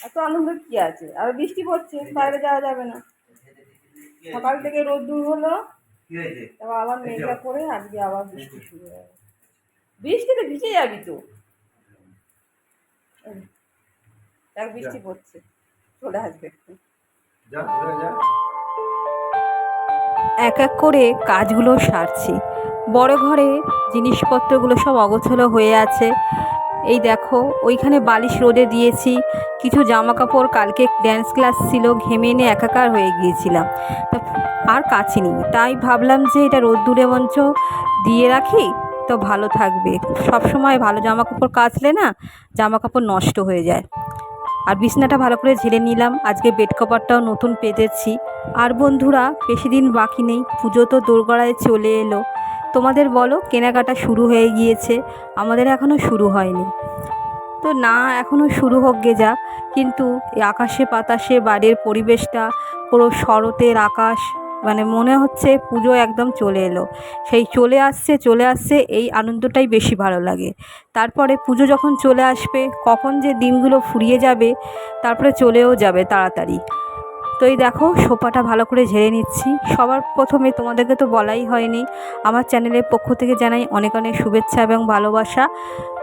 এত আনন্দ কি আছে? আর বৃষ্টি পড়ছে বাইরে যাওয়া যাবে না। সকাল থেকে রোদ দূর হলো। তারপর আবার মেঘলা করে আজকে আবার বৃষ্টি শুরু হয়ে গেছে বৃষ্টিতে ভিজে যাবি তো। দেখ বৃষ্টি পড়ছে। চলে আসবে একটু। যা ঘুরে যা। এক এক করে কাজগুলো সারছি। বড় ঘরে জিনিসপত্রগুলো সব অগোছলো হয়ে আছে। এই দেখো, ওইখানে বালিশ রোদে দিয়েছি। কিছু জামা কাপড় কালকে ড্যান্স ক্লাস ছিল, ঘেমে এনে একাকার হয়ে গিয়েছিলাম। আর কাচিনি তাই ভাবলাম যে এটা রোদ্দুরে মঞ্চ দিয়ে রাখি, তো ভালো থাকবে। সব সময় ভালো জামা কাপড় কাচলে না জামা কাপড় নষ্ট হয়ে যায়। আর বিছনাটা ভালো করে ঝেড়ে নিলাম। আজকে বেড কভারটাও নতুন পেতেছি। আর বন্ধুরা, বেশি দিন বাকি নেই। পুজো তো দোরগড়ায় চলে এলো। তোমাদের বলো, কেনাকাটা শুরু হয়ে গিয়েছে। আমাদের এখনও শুরু হয়নি। তো না এখনও শুরু হোক গে যা। কিন্তু আকাশে বাতাসে বাড়ির পরিবেশটা, পুরো শরতের আকাশ মানে মনে হচ্ছে পুজো একদম চলে এলো। সেই চলে আসছে চলে আসছে, এই আনন্দটাই বেশি ভালো লাগে। তারপরে পুজো যখন চলে আসবে, কখন যে দিনগুলো ফুরিয়ে যাবে, তারপরে চলেও যাবে তাড়াতাড়ি। তো এই দেখো, সোফাটা ভালো করে ঝেড়ে নিচ্ছি। সবার প্রথমে তোমাদেরকে তো বলাই হয়নি। আমার চ্যানেলের পক্ষ থেকে জানাই অনেক অনেক শুভেচ্ছা এবং ভালোবাসা।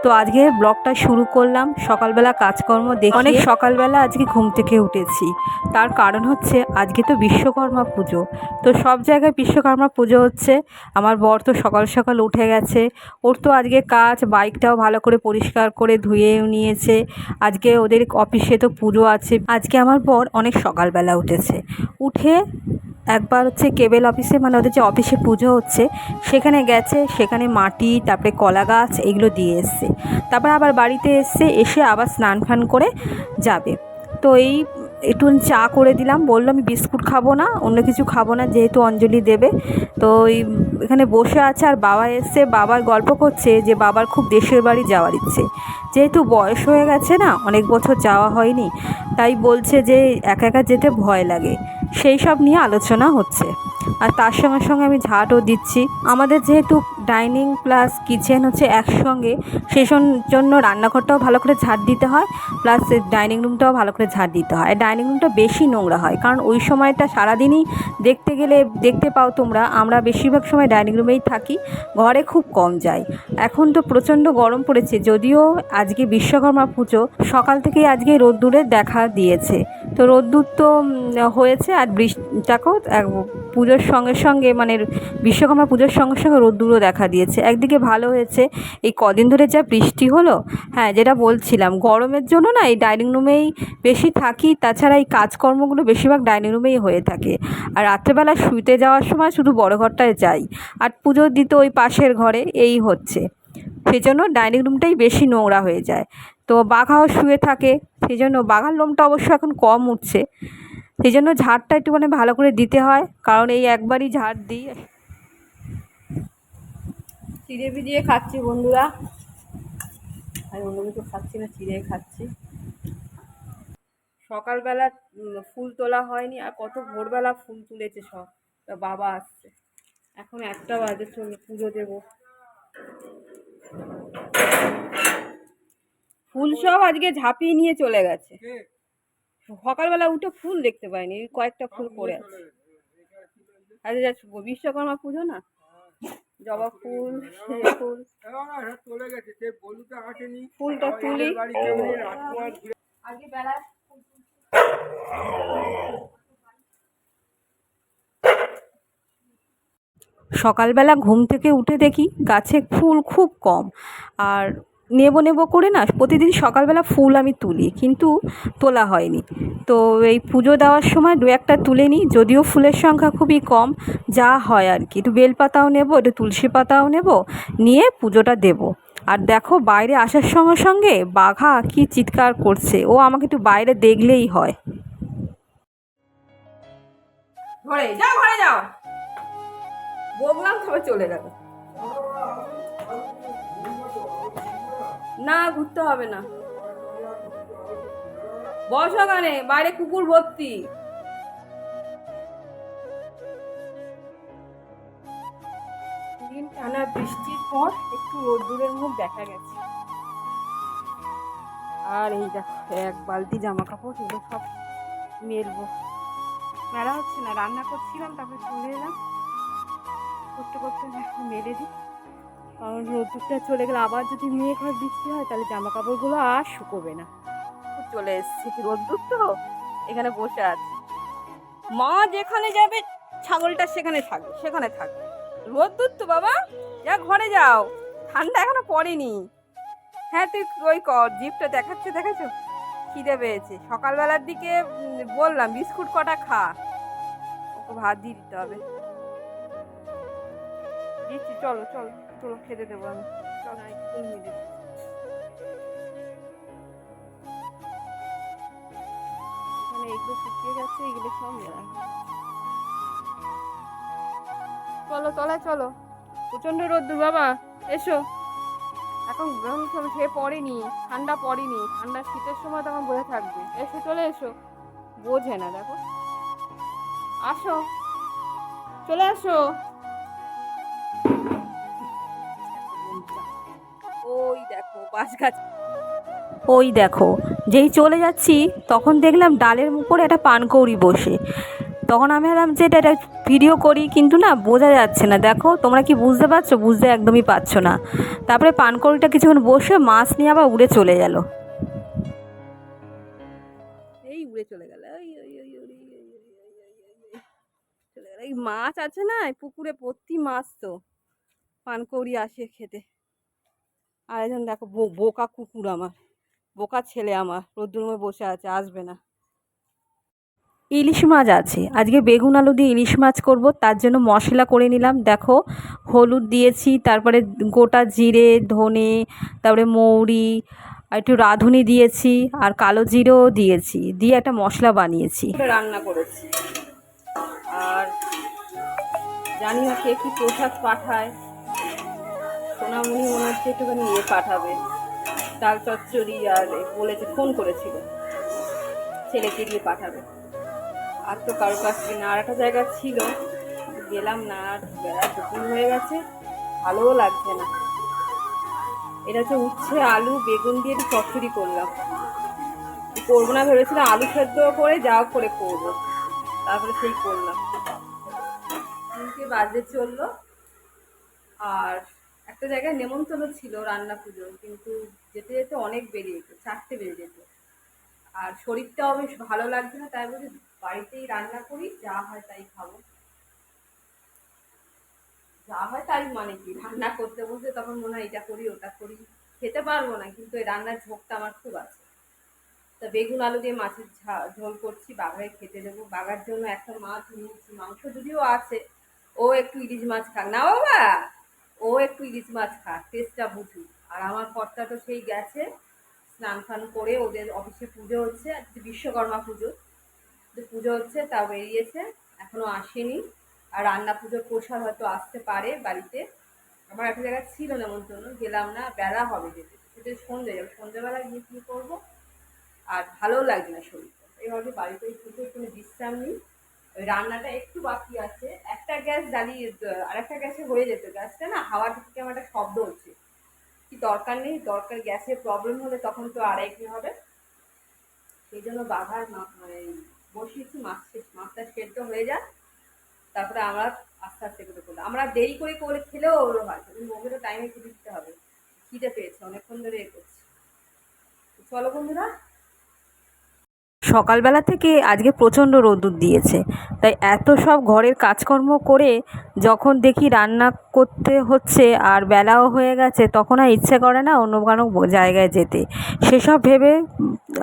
তো আজকে ব্লগটা শুরু করলাম, সকালবেলা কাজকর্ম দেখে অনেক সকালবেলা আজকে ঘুম থেকে উঠেছি। তার কারণ হচ্ছে আজকে তো বিশ্বকর্মা পুজো। তো সব জায়গায় বিশ্বকর্মা পুজো হচ্ছে। আমার বর তো সকাল সকাল উঠে গেছে। ওর তো আজকে কাজ, বাইকটাও ভালো করে পরিষ্কার করে ধুয়েও নিয়েছে। আজকে ওদের অফিসে তো পুজো আছে। আজকে আমার বর অনেক সকালবেলা উঠেছে। উঠে একবার হচ্ছে কেবেল অফিসে মানে ওদের যে অফিসে পুজো হচ্ছে, সেখানে গেছে, সেখানে মাটি, তারপরে কলা গাছ, এগুলো দিয়ে এসছে। তারপর আবার বাড়িতে এসছে, এসে আবার স্নান ফান করে যাবে। তো এই একটু চা করে দিলাম, বলল আমি বিস্কুট খাব না, অন্য কিছু খাব না, যেহেতু অঞ্জলি দেবে। তো ওই এখানে বসে আছে আর বাবা এসছে বাবার গল্প করছে যে বাবার খুব দেশের বাড়ি যাওয়ার ইচ্ছে। যেহেতু বয়স হয়ে গেছে না, অনেক বছর যাওয়া হয়নি, তাই বলছে যে একা একা যেতে ভয় লাগে। সেই সব নিয়ে আলোচনা হচ্ছে। আর তার সঙ্গে সঙ্গে আমি ঝাঁটও দিচ্ছি। আমাদের যেহেতু ডাইনিং প্লাস কিচেন হচ্ছে একসঙ্গে। সেই জন্য রান্নাঘরটাও ভালো করে ঝাড় দিতে হয়, প্লাস ডাইনিং রুমটাও ভালো করে ঝাড় দিতে হয়। ডাইনিং রুমটা বেশি নোংরা হয়, কারণ ওই সময়টা সারাদিনই দেখতে গেলে, দেখতে পাও তোমরা, আমরা বেশিরভাগ সময় ডাইনিং রুমেই থাকি, ঘরে খুব কম যাই। এখন তো প্রচণ্ড গরম পড়েছে, যদিও আজকে বিশ্বকর্মা পুজো, সকাল থেকেই আজকে রোদ্দুরের দেখা দিয়েছে। তো রোদ্দুর তো হয়েছে, আর বৃষ্টিটাকেও পুজোর সঙ্গে সঙ্গে মানে বিশ্বকর্মা পুজোর সঙ্গে সঙ্গে রোদ্দুরও দেখা দিয়েছে। একদিকে ভালো হয়েছে, এই কদিন ধরে যা বৃষ্টি হলো হ্যাঁ যেটা বলছিলাম, গরমের জন্য না এই ডাইনিং রুমেই বেশি থাকি, তাছাড়া এই কাজকর্মগুলো বেশিরভাগ ডাইনিং রুমেই হয়ে থাকে। আর রাত্রেবেলা শুতে যাওয়ার সময় শুধু বড় ঘরটায় যাই, আর পুজো দিতে ওই পাশের ঘরে, এই হচ্ছে। সেই জন্য ডাইনিং রুমটাই বেশি নোংরা হয়ে যায়। তো বাঘাও শুয়ে থাকে সেই জন্য বাঘার লোমটা অবশ্য এখন কম উঠছে। সেই জন্য ঝাড়টা একটু মানে ভালো করে দিতে হয়, কারণ এই একবারই ঝাড় দিই। চিড়ে ভিজিয়ে খাচ্ছি বন্ধুরা। আমি অন্য কিছু খাচ্ছি না চিড়ে খাচ্ছি। সকালবেলা ফুল তোলা হয়নি আর কত ভোরবেলা ফুল তুলেছে সব। তা বাবা আসছে। এখন একটা বাজে চলে পুজো দেবো। ফুল সব আজকে ঝাঁপিয়ে নিয়ে চলে গেছে। সকালবেলা উঠে ফুল দেখতে পাইনি কয়েকটা ফুল পড়ে আছে। আজকে যা বিশ্বকর্মা পুজো না? জবা ফুল ফুল ফুলটা তুলি আগে বেলা সকালবেলা ঘুম থেকে উঠে দেখি গাছে ফুল খুব কম। আর নেব নেব করে না, প্রতিদিন সকালবেলা ফুল আমি তুলি, কিন্তু তোলা হয়নি। তো এই পুজো দেওয়ার সময় দু একটা তুলে নিই, যদিও ফুলের সংখ্যা খুবই কম, যা হয় আর কি। একটু বেলপাতাও নেব, একটু তুলসী পাতাও নেব, নিয়ে পুজোটা দেব। আর দেখো বাইরে আসার সঙ্গে সঙ্গে বাঘা কি চিৎকার করছে, ও আমাকে একটু বাইরে দেখলেই হয়। ঘরে যাও ঘরে যাও। বললাম তবে চলে যাবে না, ঘুরতে হবে না। বস ওখানে, বাইরে কুকুর ভর্তি। দিন টানা বৃষ্টির পর একটু রোদ্দুরের মুখ দেখা গেছে। আর এই দেখো, এক বালতি জামা কাপড় এগুলো সব মেলবো। মেলা হচ্ছে না, রান্না করছিলাম, তারপরে চলে এলাম। করতে করতে মেলে দিই। কারণ রোদ্দুরটা চলে গেলে আবার যদি মেঘ হয় বৃষ্টি হয়, তাহলে জামা কাপড়গুলো আর শুকোবে না। চলে এসছি রোদ্দুর তো? এখানে বসে আছি। মা যেখানে যাবে, ছাগলটা সেখানে থাকবে সেখানে থাকবে রোদ্দুর তো বাবা, যা ঘরে যাও। ঠান্ডা এখনও পড়েনি। হ্যাঁ তুই ওই কর, জিপটা দেখাচ্ছে, দেখাচ্ছ? খিদে পেয়েছে। সকালবেলার দিকে বললাম, বিস্কুট কটা খা। ওকে ভাত দিয়ে দিতে হবে। চলো চলো চলো, খেতে দেবো আমি। চলো দেবো এখানে এগুলো এগুলো সব চলো, তলায় চলো। প্রচণ্ড রোদ্দুর, বাবা। এসো। এখন গ্রহণ সে পড়েনি, ঠান্ডা পড়েনি। ঠান্ডা শীতের সময় তখন বোঝা থাকবে। এসো, চলে এসো। বোঝে না, দেখো। আসো। চলে আসো। ওই দেখো বাস গাছ ওই দেখো যেই চলে যাচ্ছি তখন দেখলাম ডালের উপরে একটা পানকৌড়ি বসে তখন আমি ভাবলাম যে এটা একটা ভিডিও করি কিন্তু না বোঝা যাচ্ছে না দেখো তোমরা কি বুঝতে পারছ বুঝতে একদমই পারছ না তারপরে পানকৌড়িটা কিছুক্ষণ বসে মাছ নিয়ে আবার উড়ে চলে গেল এই উড়ে চলে গেল এই মাছ আছে না পুকুরে প্রতি মাছ তো পানকৌড়ি আসে খেতে আর একজন দেখো বোকা কুকুর আমার। বোকা ছেলে আমার। রোদ্দুরমে বসে আছে, আসবে না। ইলিশ মাছ আছে। আজকে বেগুন আলু দিয়ে ইলিশ মাছ করব, তার জন্য মশলা করে নিলাম। দেখো, হলুদ দিয়েছি, তারপরে গোটা জিরে, ধনে, তারপরে মৌরি, আর একটু রাঁধুনি দিয়েছি, আর কালো জিরেও দিয়েছি। দিয়ে একটা মশলা বানিয়েছি। রান্না করেছি। আর জানি না কে কি প্রসাদ পাঠায়। সোনামণি মনে হচ্ছে একটুখানি ইয়ে পাঠাবে। ডাল চচ্চড়ি আর বলেছে, ফোন করেছিল। ছেলেকে দিয়ে পাঠাবে। আর তো কারও কাছ না আর একটা জায়গা ছিল। গেলাম না আর বেড়া দুপুর হয়ে গেছে। ভালোও লাগছে না। এটা হচ্ছে উচ্ছে, আলু, বেগুন দিয়ে একটু চচ্চড়ি করলাম। করব না ভেবেছিলাম, আলু সেদ্ধ করে যাও করে করব। তারপরে সেই করলাম। বাজে চলল। আর একটা জায়গায় নেমন্তন্ন ছিল রান্না পুজো, কিন্তু যেতে যেতে অনেক বেরিয়ে যেত, চারটে বেজে যেত। আর শরীরটাও বেশ ভালো লাগছে না, তাই বলে বাড়িতেই রান্না করি, যা হয় তাই খাব। যা হয় তাই মানে কি, রান্না করতে বসে তখন মনে হয় এটা করি, ওটা করি, খেতে পারব না, কিন্তু এই রান্নার ঝোঁকটা আমার খুব আছে। তা বেগুন আলু দিয়ে মাছের ঝোল করছি, বাঘায় খেতে দেবো। বাঘার জন্য একটা মাছ নিয়েছি, মাংস যদিও আছে, ও একটু ইলিশ মাছ খাক। না বাবা! ও একটু ইলিশ মাছ খাক টেস্টটা বুঝুক। আর আমার কর্তা তো সেই গেছে, স্নান ফান করে ওদের অফিসে পুজো হচ্ছে বিশ্বকর্মা পুজো। পুজো হচ্ছে তা বেরিয়েছে, এখনও আসেনি। আর রান্না পুজোর প্রসাদ হয়তো আসতে পারে বাড়িতে। আমার একটা জায়গায় ছিল নেমন্তন্ন গেলাম না, বেলা হবে যেতে। সেটা সন্ধ্যে যাবে সন্ধ্যেবেলা গিয়ে কী করব? আর ভালোও লাগছে না শরীরটা। এইভাবে বাড়িতেই থেকে একটু বিশ্রাম নিই। রান্নাটা একটু বাকি আছে। একটা গ্যাস জ্বালিয়ে আর একটা গ্যাসে হয়ে যেত। গ্যাসটা না হাওয়া থেকে আমার একটা শব্দ হচ্ছে। কি দরকার নেই? দরকার গ্যাসের প্রবলেম হলে তখন তো আড়াই কি হবে? সেই জন্য বাঘার মানে বসিয়েছি, মাছ মাছটা সেদ্ধ হয়ে যাক। তারপরে আমরা আস্তে আস্তে করে করলাম। আমরা দেরি করে করে খেলেও ওরও হয়। ওকে তো টাইমে খেতে দিতে হবে। খিদে পেয়েছে, অনেকক্ষণ ধরে এ করছি। চলো বন্ধুরা সকালবেলা থেকে আজকে প্রচণ্ড রোদ্দুর দিয়েছে। তাই এত সব ঘরের কাজকর্ম করে যখন দেখি রান্না করতে হচ্ছে আর বেলাও হয়ে গেছে, তখন আর ইচ্ছে করে না অন্য কোনো জায়গায় যেতে। সেসব ভেবে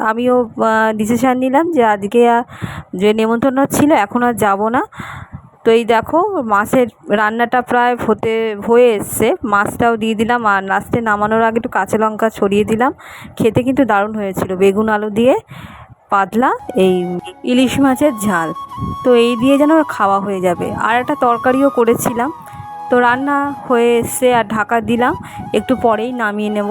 আমিও ডিসিশান নিলাম যে আজকে যে নেমন্তন্ন ছিল এখন আর যাব না। তো এই দেখো, মাছের রান্নাটা প্রায় হতে, হয়ে এসছে। মাছটাও দিয়ে দিলাম আর লাস্টে নামানোর আগে একটু কাঁচা লঙ্কা ছড়িয়ে দিলাম। খেতে কিন্তু দারুণ হয়েছিল। বেগুন আলু দিয়ে পাতলা, এই ইলিশ মাছের ঝাল। তো এই দিয়ে যেন খাওয়া হয়ে যাবে। আর একটা তরকারিও করেছিলাম। তো রান্না হয়ে এসে আর ঢাকা দিলাম। একটু পরেই নামিয়ে নেব।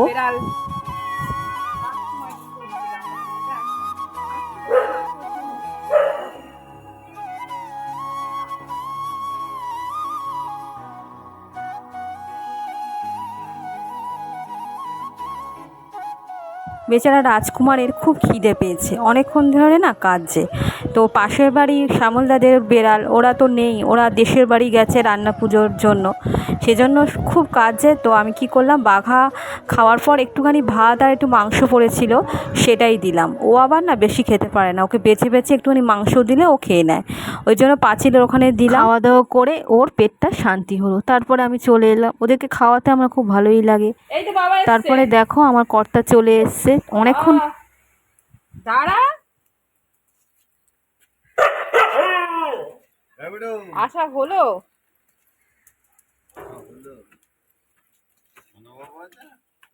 বেচারা রাজকুমারের খুব খিদে পেয়েছে। অনেকক্ষণ ধরে না কাঁদছে। তো পাশের বাড়ি শ্যামলদাদের বেড়াল ওরা তো নেই ওরা দেশের বাড়ি গেছে রান্না পুজোর জন্য। সেজন্য খুব কাঁদছে। তো আমি কি করলাম বাঘা খাওয়ার পর একটুখানি ভাত আর একটু মাংস পড়েছিল সেটাই দিলাম। ও আবার না বেশি খেতে পারে না ওকে বেছে বেছে একটুখানি মাংস দিলে ও খেয়ে নেয়। ওই জন্য পাঁচিলের ওখানে দিলাম। খাওয়া দাওয়া করে ওর পেটটা শান্তি হলো। তারপরে আমি চলে এলাম। ওদেরকে খাওয়াতে আমার খুব ভালোই লাগে। তারপরে দেখো আমার কর্তা চলে এসছে। অনেকক্ষণ দাঁড়া। আশা হলো।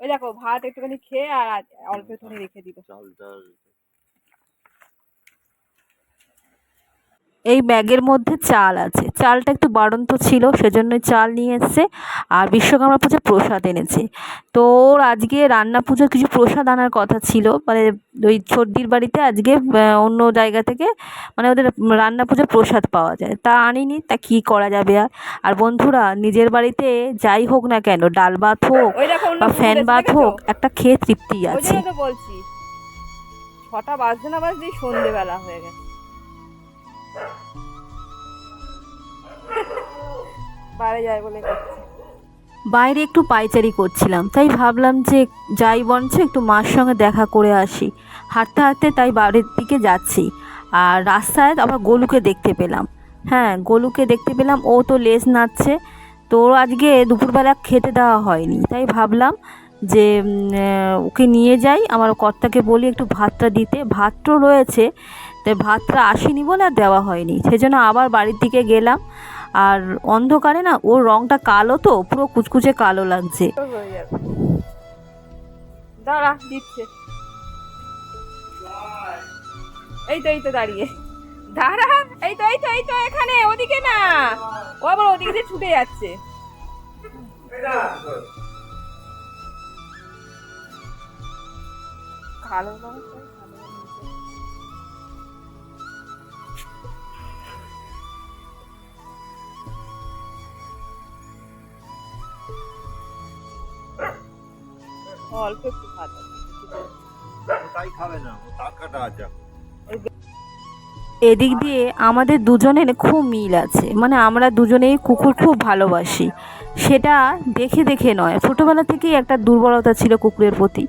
ওই দেখো ভাত একটুখানি খেয়ে আর অল্প একটুখানি রেখে দিল এই ব্যাগের মধ্যে চাল আছে। চালটা একটু বাড়ন্ত ছিল সেজন্য চাল নিয়ে এসছে। আর বিশ্বকর্মা পুজোর প্রসাদ এনেছে। তো ওর আজকে রান্না পুজোর কিছু প্রসাদ আনার কথা ছিল। মানে ওই সর্দির বাড়িতে আজকে অন্য জায়গা থেকে মানে ওদের রান্না পুজোর প্রসাদ পাওয়া যায়। তা আনিনি তা কী করা যাবে আর? আর বন্ধুরা নিজের বাড়িতে যাই হোক না কেন ডাল ভাত হোক বা ফ্যান ভাত হোক একটা খেয়ে তৃপ্তি আছে। বলছি। ছটা বাজতে না সন্ধেবেলা হয়ে গেছে। বলে বাইরে একটু পাইচারি করছিলাম, তাই ভাবলাম যে যাই বরঞ্চ একটু মার সঙ্গে দেখা করে আসি। হাঁটতে হাঁটতে তাই বাড়ির দিকে যাচ্ছি, আর রাস্তায় আবার গোলুকে দেখতে পেলাম। হ্যাঁ গোলুকে দেখতে পেলাম, ও তো লেজ নাচছে তো আজকে দুপুরবেলা খেতে দেওয়া হয়নি। তাই ভাবলাম যে ওকে নিয়ে যাই, আমার কর্তাকে বলি একটু ভাতটা দিতে। ভাত তো রয়েছে, তাই ভাতটা আসেনি বলে আর দেওয়া হয়নি। সেজন্য আবার বাড়ির দিকে গেলাম আর অন্ধকারে না, ওর রংটা কালো তো, পুরো কুচকুচে কালো লাগছে। দাঁড়া, দিচ্ছে। এই তো এই তো দাঁড়িয়ে। দাঁড়া, এই তো এই তো এই তো, এখানে, ওদিকে না। ও আবার ওদিকে দিয়ে ছুটে যাচ্ছে। কালো রং অল্প একটু ভাত আছে, কিছু তো। তাই খাবে না তার কাটা আছে। এদিক দিয়ে আমাদের দুজনের খুব মিল আছে। মানে আমরা দুজনেই কুকুর খুব ভালোবাসি। সেটা দেখে দেখে নয়। ছোটোবেলা থেকেই একটা দুর্বলতা ছিল কুকুরের প্রতি।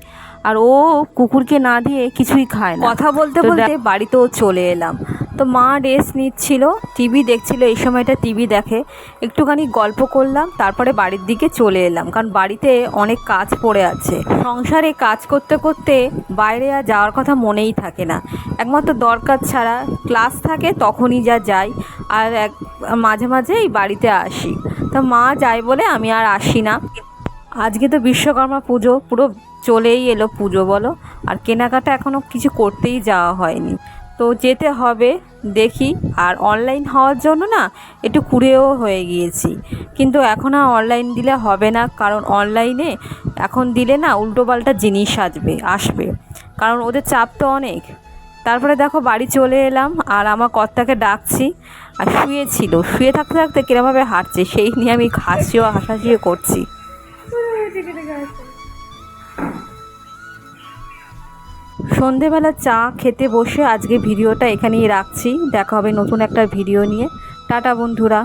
আর ও কুকুরকে না দিয়ে কিছুই খায় না। কথা বলতে বলতে বাড়িতেও চলে এলাম। তো মা রেস্ট নিচ্ছিল টিভি দেখছিল এই সময়টা টিভি দেখে। একটুখানি গল্প করলাম তারপরে বাড়ির দিকে চলে এলাম কারণ বাড়িতে অনেক কাজ পড়ে আছে। সংসারে কাজ করতে করতে বাইরে আর যাওয়ার কথা মনেই থাকে না। একমাত্র দরকার ছাড়া ক্লাস থাকে তখনই যা যাই। আর এক মাঝে মাঝে এই বাড়িতে আসি। তা মা যায় বলে আমি আর আসি না। আজকে তো বিশ্বকর্মা পুজো পুরো চলেই এলো পুজো বলো। আর কেনাকাটা এখনও কিছু করতেই যাওয়া হয়নি। তো যেতে হবে, দেখি। আর অনলাইন হওয়ার জন্য না একটু কুড়েও হয়ে গিয়েছি। কিন্তু এখন আর অনলাইন দিলে হবে না, কারণ অনলাইনে এখন দিলে না উল্টোপাল্টা জিনিস আসবে আসবে। কারণ ওদের চাপ তো অনেক। তারপরে দেখো বাড়ি চলে এলাম, আর আমার কর্তাকে ডাকছি। আর শুয়েছিল, শুয়ে থাকতে থাকতে কিরমভাবে হাঁটছে, সেই নিয়ে আমি হাসিও, হাসাহাসিও করছি। সন্ধেবেলা চা খেতে বসে আজকে ভিডিওটা এখানেই রাখছি। দেখা হবে নতুন একটা ভিডিও নিয়ে। টাটা বন্ধুরা।